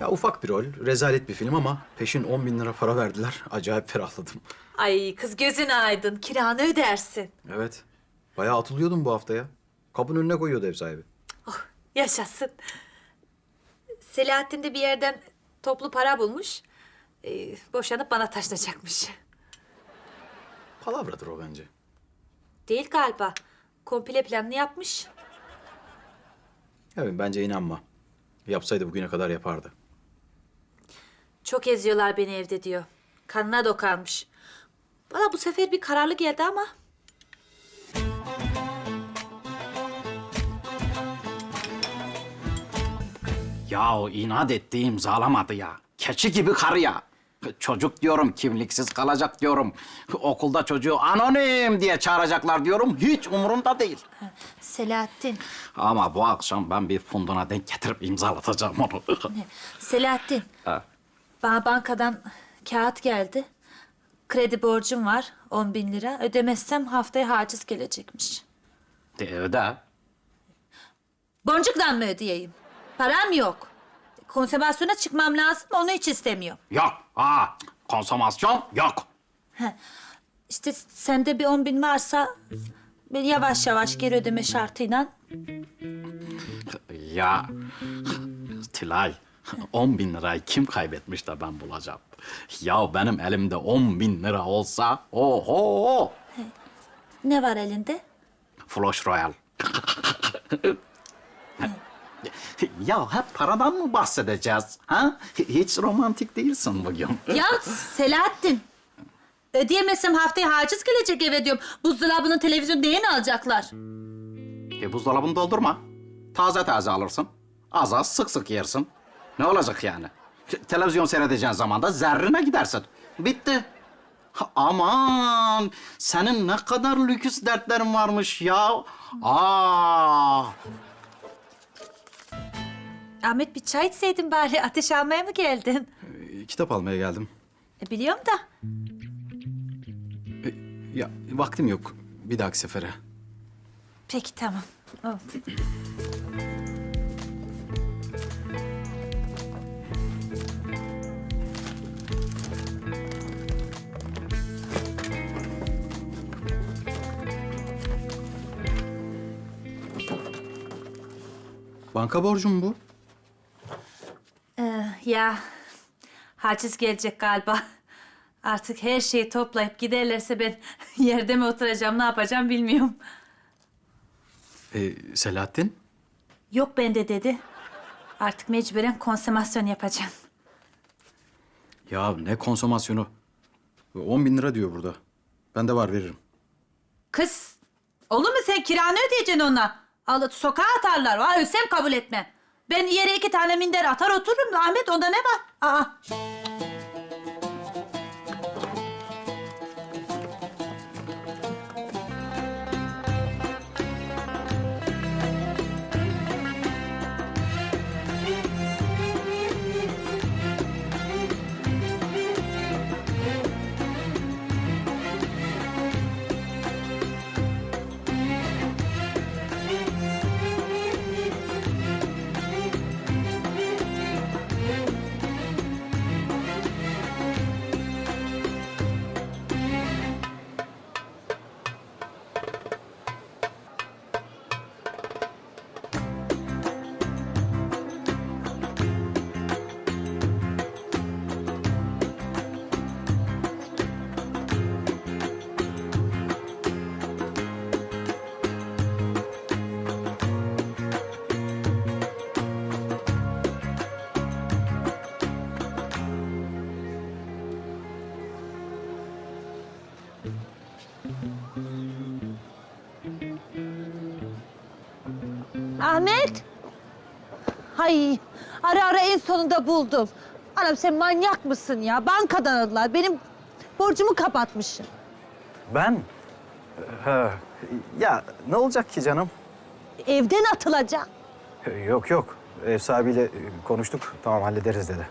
Ya ufak bir rol, rezalet bir film ama peşin 10 bin lira para verdiler. Acayip ferahladım. Ay kız gözün aydın. Kiranı ödersin. Evet. Bayağı atılıyordum bu hafta ya. Kapının önüne koyuyordu ev sahibi. Oh, yaşasın. Selahattin de bir yerden toplu para bulmuş. Ee, boşanıp bana taşınacakmış. Palavradır o bence. Değil galiba. Komple planını yapmış. Evet bence inanma. Yapsaydı bugüne kadar yapardı. Çok eziyorlar beni evde diyor. Kanına dokanmış. Bana bu sefer bir kararlı geldi ama. Ya o inat etti imzalamadı ya. Keçi gibi karı ya. Çocuk diyorum kimliksiz kalacak diyorum. Okulda çocuğu anonim diye çağıracaklar diyorum. Hiç umurumda değil. Selahattin. Ama bu akşam ben bir funduna denk getirip imzalatacağım onu. Selahattin. Ha. Bana bankadan kağıt geldi. Kredi borcum var 10 bin lira. Ödemezsem haftaya haciz gelecekmiş. De öde. Boncukla mı ödeyeyim? Param yok. Konservasyona çıkmam lazım, onu hiç istemiyorum. Yok. Aa, konsomasyon yok. İşte sende bir on bin varsa... ...ben yavaş yavaş geri ödeme şartıyla... Ya Tilay, 10 bin lirayı kim kaybetmiş de ben bulacağım? Ya benim elimde 10 bin lira olsa, oho, Ne var elinde? Flush Royal. ya hep paradan mı bahsedeceğiz? Ha? Hiç romantik değilsin bugün. Ya Selahattin. Ödeyemezsem haftaya haciz gelecek eve diyorum. Buzdolabının televizyon neyini alacaklar? E, buzdolabını doldurma. Taze taze alırsın. Az az sık sık yersin. Ne olacak yani? Televizyon seyredeceğin zaman da zerrine gidersin. Bitti. Ha, Aman senin ne kadar lüküs dertlerin varmış ya. Aa, Ahmet bir çay içseydin bari. Ateş almaya mı geldin? Ee, Kitap almaya geldim. E, biliyorum da. Ee, Ya vaktim yok. Bir dahaki sefere. Peki tamam. Oldu. Banka borcum bu. Ee, ya haciz gelecek galiba. Artık her şeyi toplayıp giderlerse ben yerde mi oturacağım, ne yapacağım bilmiyorum. Ee, Selahattin? Yok bende dedi. Artık mecburen konsomasyon yapacağım. Ya ne konsomasyonu? 10 bin lira diyor burada. Bende var veririm. Kız, olur mu sen kiranı ödeyeceksin ona? Alıp sokağa atarlar. Aa, ölsem kabul etmem. Ben yere iki tane minder atar otururum. Ahmet onda ne var? Aa. Ahmet. Hay ara ara en sonunda buldum. Anam sen manyak mısın ya? Bankadan aradılar. Benim borcumu kapatmışsın. Ben? Ha, ya ne olacak ki canım? Evden atılacağım. Yok yok. Ev sahibiyle e, konuştuk. Tamam hallederiz dedi.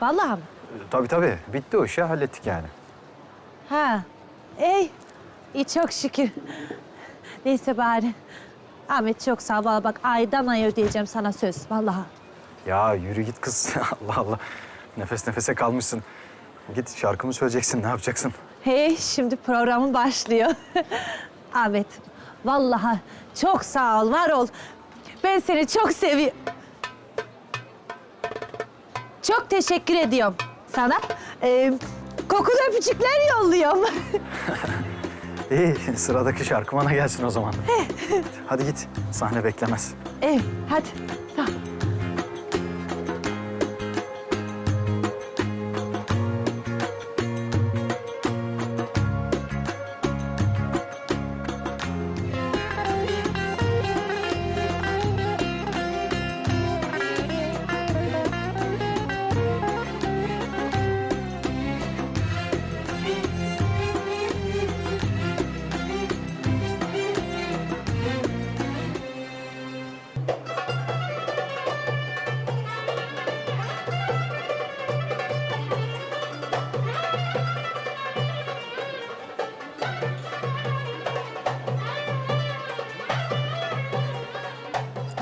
Vallahi mi? Tabii tabii. Bitti o işi hallettik yani. Ha. Ey. İyi çok şükür. Neyse bari. Ahmet çok sağ ol. Vallahi bak aydan ay ödeyeceğim sana söz. Vallahi. Ya yürü git kız. Allah Allah. Nefes nefese kalmışsın. Git şarkımı söyleyeceksin. Ne yapacaksın? Hey, şimdi programın başlıyor. Ahmet, vallahi çok sağ ol, var ol. Ben seni çok seviyorum. Çok teşekkür ediyorum sana. Ee, kokulu öpücükler yolluyorum. İyi, sıradaki şarkı bana gelsin o zaman. Hadi git. Sahne beklemez. evet, hadi.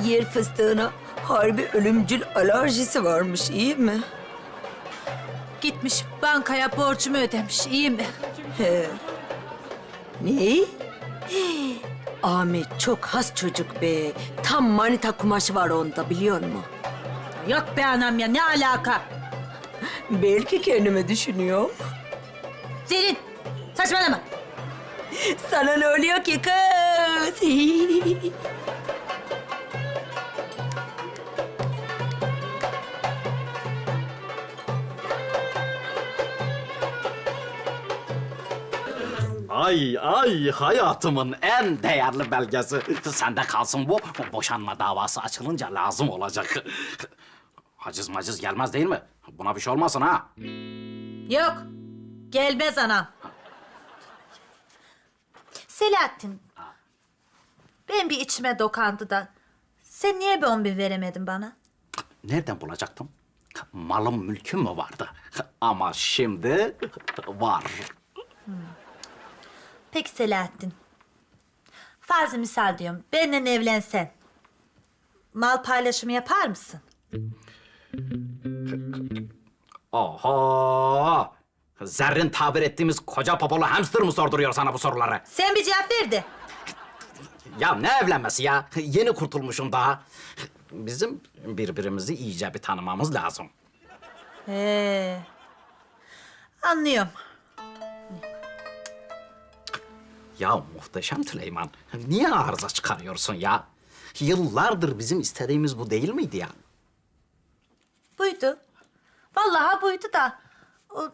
Yer fıstığına harbi ölümcül alerjisi varmış, iyi mi? Gitmiş bankaya borcumu ödemiş. iyi mi? He. Ne? Hii, Ahmet çok has çocuk be. Tam manita kumaşı var onda biliyor musun? Yok be anam ya ne alaka? Belki kendime düşünüyorum. Selin saçmalama. Sana ne oluyor ki kız? Ay ay hayatımın en değerli belgesi. Sende kalsın bu. Boşanma davası açılınca lazım olacak. Haciz maciz gelmez değil mi? Buna bir şey olmasın ha. Yok gelmez anam. Selahattin. Ben bir içime dokandı da. Sen niye bir on bin veremedin bana? Nereden bulacaktım? Malım mülküm mü vardı? Ama şimdi var. Peki Selahattin. Farzı misal diyorum. Benimle evlensen. Mal paylaşımı yapar mısın? Oho! Zerrin tabir ettiğimiz koca popolu hamster mı sorduruyor sana bu soruları? Sen bir cevap ver de. Ya ne evlenmesi ya? Yeni kurtulmuşum daha. Bizim birbirimizi iyice bir tanımamız lazım. He. Anlıyorum. Ya muhteşem Süleyman, niye arıza çıkarıyorsun ya? Yıllardır bizim istediğimiz bu değil miydi ya? Buydu. Vallahi buydu da. O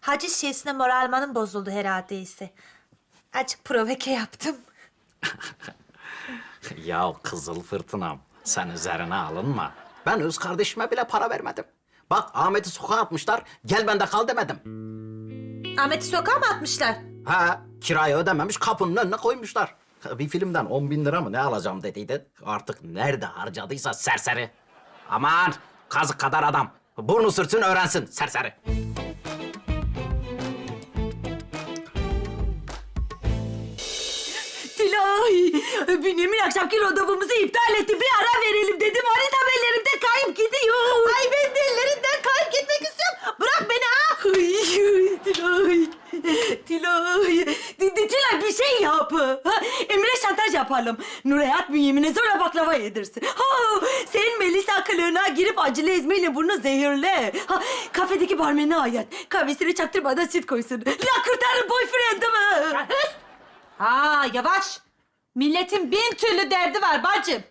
haciz şeysine moralmanın bozuldu herhalde ise. Açık provoke yaptım. Ya kızıl fırtınam, sen üzerine alınma. Ben öz kardeşime bile para vermedim. Bak Ahmet'i sokağa atmışlar, gel bende kal demedim. Ahmet'i sokağa mı atmışlar? Ha, kirayı ödememiş, kapının önüne koymuşlar. Bir filmden 10 bin lira mı ne alacağım dediydi. Artık nerede harcadıysa serseri. Aman, kazık kadar adam. Burnu sürtsün öğrensin serseri. Tilay, Bünyamin akşamki randevumuzu iptal etti. Bir ara verelim dedim. Harita ellerimde kayıp gidiyor. Ay ben de ellerinden kayıp gitmek istiyorum. Bırak beni ha. Ay, Tilay, Tilay, Di- di- Tilay bir şey yap. Ha, Emre şantaj yapalım. Nurayat Bünyamin'e sonra baklava yedirsin. Ha, sen Melisa kılığına girip acılı ezmeyle bunu zehirle. Ha, kafedeki barmene ayet. Kahvesini çaktırmadan süt koysun. La kurtarın boyfriendimi. Ha yavaş. Milletin bin türlü derdi var bacım.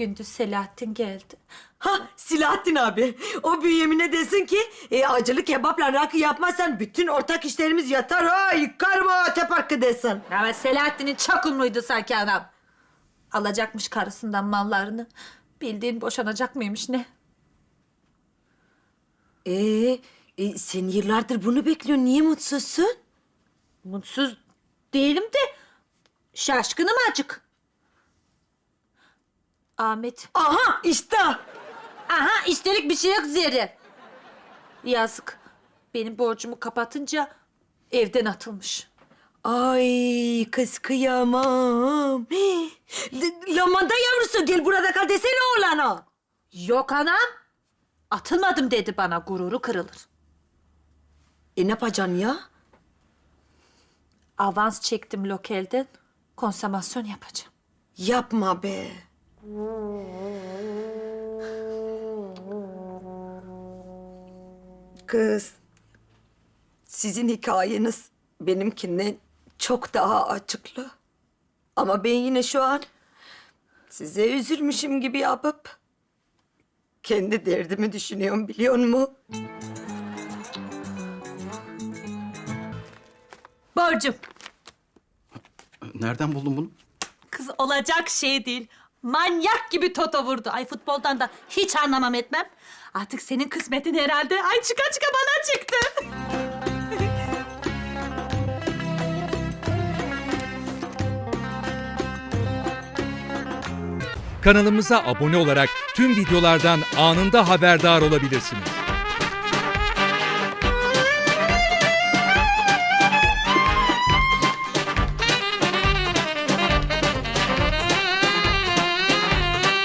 Gündüz Selahattin geldi. Ha Silahattin abi. O Bünyamin'e desin ki e, acılı kebapla rakı yapmazsan bütün ortak işlerimiz yatar ha. Yıkarım o teparkı desin. Evet Selahattin'in çakumluydu sanki adam. Alacakmış karısından mallarını. Bildiğin boşanacak mıymış ne? Ee, e, sen yıllardır bunu bekliyorsun. Niye mutsuzsun? Mutsuz değilim de şaşkınım acık. Ahmet. Aha işte. Aha istelik bir şey yok Zerrin. Yazık. Benim borcumu kapatınca evden atılmış. Ay kız kıyamam. L- Lamanda yavrusu gel burada kal desene oğlana. Yok anam. Atılmadım dedi bana gururu kırılır. E ne yapacaksın ya? Avans çektim lokelden. Konsomasyon yapacağım. Yapma be. Kız, sizin hikayeniz benimkinden çok daha açıklı. Ama ben yine şu an size üzülmüşüm gibi yapıp kendi derdimi düşünüyorum biliyor musun? Borcum. Nereden buldun bunu? Kız olacak şey değil. Manyak gibi toto vurdu. Ay futboldan da hiç anlamam etmem. Artık senin kısmetin herhalde. Ay çıka çıka bana çıktı. Kanalımıza abone olarak tüm videolardan anında haberdar olabilirsiniz.